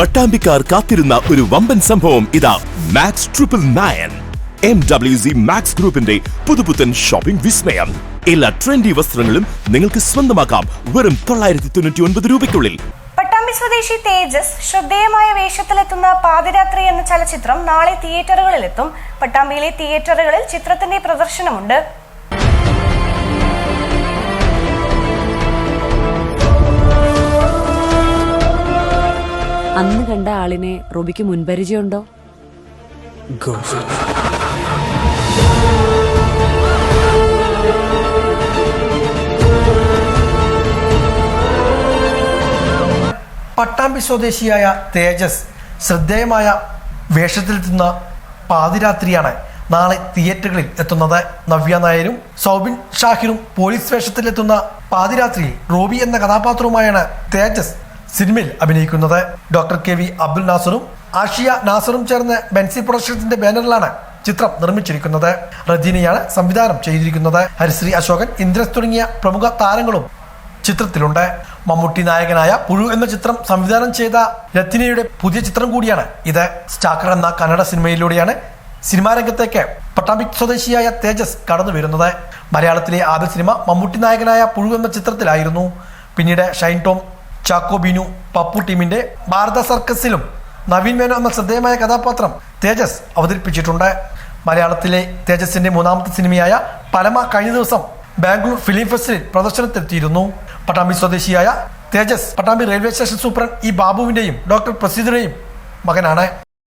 പട്ടാമ്പിക്കാർ കാത്തിരുന്ന ഒരു വമ്പൻ സംഭവം ഇതാ. Max triple nine M W C Max ഗ്രൂപ്പിന്റെ പുതുപുത്തൻ ഷോപ്പിംഗ് വിസ്മയം. എല്ലാ ട്രെൻഡി വസ്ത്രങ്ങളും നിങ്ങൾക്ക് സ്വന്തമാക്കാം. വെറും തൊള്ളായിരത്തി തൊണ്ണൂറ്റി ഒൻപത് രൂപയ്ക്കുള്ളിൽ. പട്ടാമ്പി സ്വദേശി തേജസ് ശ്രദ്ധേയമായ വേഷത്തിലെത്തുന്ന പാതിരാത്രി എന്ന ചലച്ചിത്രം നാളെ തിയേറ്ററുകളിലെത്തും പട്ടാമ്പിയിലെ തിയേറ്ററുകളിൽ ചിത്രത്തിന്റെ പ്രദർശനമുണ്ട്. അന്ന് കണ്ട ആളിനെ റോബിക്ക് മുൻപരിചയമുണ്ടോ? പട്ടാമ്പി സ്വദേശിയായ തേജസ് ശ്രദ്ധേയമായ വേഷത്തിലെത്തുന്ന പാതിരാത്രിയാണ് നാളെ തിയേറ്ററുകളിൽ എത്തുന്നത്. നവ്യ നായരും സൗബിൻ ഷാഹിറും പോലീസ് വേഷത്തിലെത്തുന്ന പാതിരാത്രി റോബി എന്ന കഥാപാത്രവുമായാണ് തേജസ് സിനിമയിൽ അഭിനയിക്കുന്നത് ഡോക്ടർ കെ വി അബ്ദുൽ നാസറും ആഷിയ നാസറും ചേർന്ന് ബെൻസി പ്രൊഡക്ഷൻസിന്റെ ബാനറിലാണ് ചിത്രം നിർമ്മിച്ചിരിക്കുന്നത്. റജീനയാണ് സംവിധാനം ചെയ്തിരിക്കുന്നത്. ഹരിശ്രീ അശോകൻ ഇന്ദ്രസ് തുടങ്ങിയ പ്രമുഖ താരങ്ങളും ചിത്രത്തിലുണ്ട്. മമ്മൂട്ടി നായകനായ പുഴു എന്ന ചിത്രം സംവിധാനം ചെയ്ത രത്തിനയുടെ പുതിയ ചിത്രം കൂടിയാണ് ഇത്. സ്റ്റാക്കർ എന്ന കന്നഡ സിനിമയിലൂടെയാണ് സിനിമാ രംഗത്തേക്ക് പട്ടാമ്പി സ്വദേശിയായ തേജസ് കടന്നു വരുന്നത്. മലയാളത്തിലെ ആദ്യ സിനിമ മമ്മൂട്ടി നായകനായ പുഴു എന്ന ചിത്രത്തിലായിരുന്നു. പിന്നീട് ഷൈൻ ടോം ചാക്കോ ബിനു പപ്പു ടീമിന്റെ ഭാരത സർക്കസിലും നവീൻ മേനോ എന്ന ശ്രദ്ധേയമായ കഥാപാത്രം തേജസ് അവതരിപ്പിച്ചിട്ടുണ്ട്. മലയാളത്തിലെ തേജസിന്റെ മൂന്നാമത്തെ സിനിമയായ പലമ കഴിഞ്ഞ ദിവസം ബാംഗ്ലൂർ ഫിലിം ഫെസ്റ്റിൽ പ്രദർശനത്തിലെത്തിയിരുന്നു പട്ടാമ്പി സ്വദേശിയായ Tejas Pattambi railway station superintendent E ബാബുവിന്റെയും doctor പ്രസീദിന്റെയും മകനാണ്.